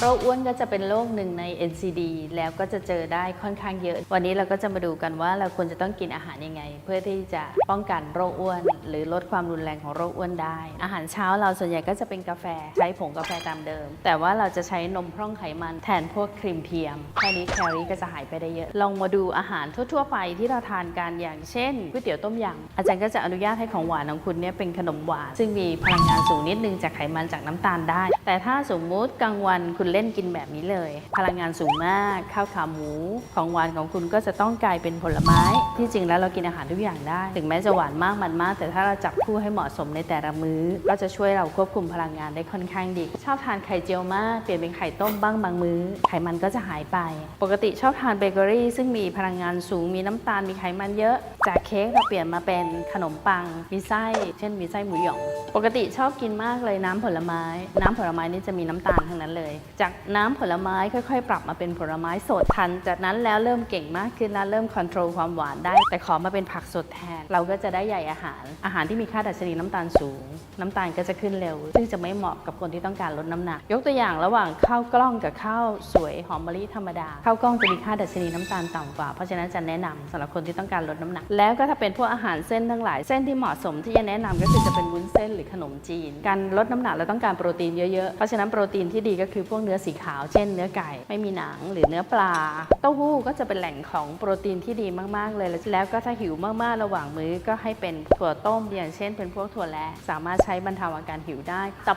โรคอ้วนก็จะเป็นโรคหนึ่งใน NCD แล้วก็จะเจอได้ค่อนข้างเยอะ วันนี้เราก็จะมาดูกันว่าเราควรจะต้องกินอาหารยังไง เพื่อที่จะป้องกันโรคอ้วน หรือลดความรุนแรงของโรคอ้วนได้ อาหารเช้าเราส่วนใหญ่ก็จะเป็นกาแฟใช้ผงกาแฟตามเดิม แต่ว่าเราจะใช้นมพร่องไขมันแทนพวกครีมเทียมแค่นี้แคลอรี่ก็จะหายไปได้เยอะ ลองมาดูอาหารทั่ว ๆ ไปที่เราทานกันอย่างเช่นก๋วยเตี๋ยวต้มยำอาจารย์ก็จะอนุญาตให้ของหวานของคุณเนี่ยเป็นขนมหวานซึ่งมีพลังงานสูงนิดนึงจากไขมันจากน้ำตาลได้ แต่ถ้าสมมุติกลางวันคุณเล่นกินแบบนี้เลย พลังงานสูงมาก ข้าวขาหมู ของหวานของคุณก็จะต้องกลายเป็นผลไม้ ที่จริงแล้วเรากินอาหารทุกอย่างได้ ถึงแม้จะหวานมากมันมาก แต่ถ้าเราจับคู่ให้เหมาะสมในแต่ละมื้อ ก็จะช่วยเราควบคุมพลังงานได้ค่อนข้างดี ชอบทานไข่เจียวมาก เปลี่ยนเป็นไข่ต้มบ้างบางมื้อ ไขมันก็จะหายไป ปกติชอบทานเบเกอรี่ซึ่งมีพลังงานสูง มีน้ำตาล มีไขมันเยอะ จากเค้กเราเปลี่ยนมาเป็นขนมปัง มีไส้ เช่น มีไส้หมูหยอง ปกติชอบกินมากเลยน้ำผลไม้ น้ำผลไม้นี่จะมีน้ำตาลทั้งนั้นเลยจากน้ำผลไม้ค่อยๆ ปรับมาเป็นผลไม้สดทัน จากนั้นแล้วเริ่มเก่งมากขึ้นแล้วเริ่มคอนโทรลความหวานได้ แต่ขอมาเป็นผักสดแทน เราก็จะได้ใหญ่อาหาร อาหารที่มีค่าดัชนีน้ำตาลสูง น้ำตาลก็จะขึ้นเร็ว ซึ่งจะไม่เหมาะกับคนที่ต้องการลดน้ำหนัก ยกตัวอย่างระหว่างข้าวกล้องกับข้าวสวยหอมมะลิธรรมดา ข้าวกล้องจะมีค่าดัชนีน้ำตาลต่ำกว่า เพราะฉะนั้นจะแนะนำสำหรับคนที่ต้องการลดน้ำหนัก แล้วก็ถ้าเป็นพวกอาหารเส้นทั้งหลาย เส้นที่เหมาะสมที่จะแนะนำก็คือจะเป็นวุ้นเส้นหรือขนมจีน การลดน้ำหนักเราต้องการโปรตีนเยอะๆ เพราะฉะนั้นโปรตีนที่ดีก็คือพวกเนื้อสีขาว เช่นเนื้อไก่ไม่มีหนังหรือเนื้อปลา เต้าหู้ก็จะเป็นแหล่งของโปรตีนที่ดีมาก ๆ เลย แล้วก็ถ้าหิวมาก ๆ ระหว่างมื้อก็ให้เป็นถั่วต้มอย่างเช่นเป็นพวกถั่วแลสามารถใช้บรรเทาอาการหิวได้ต่อไป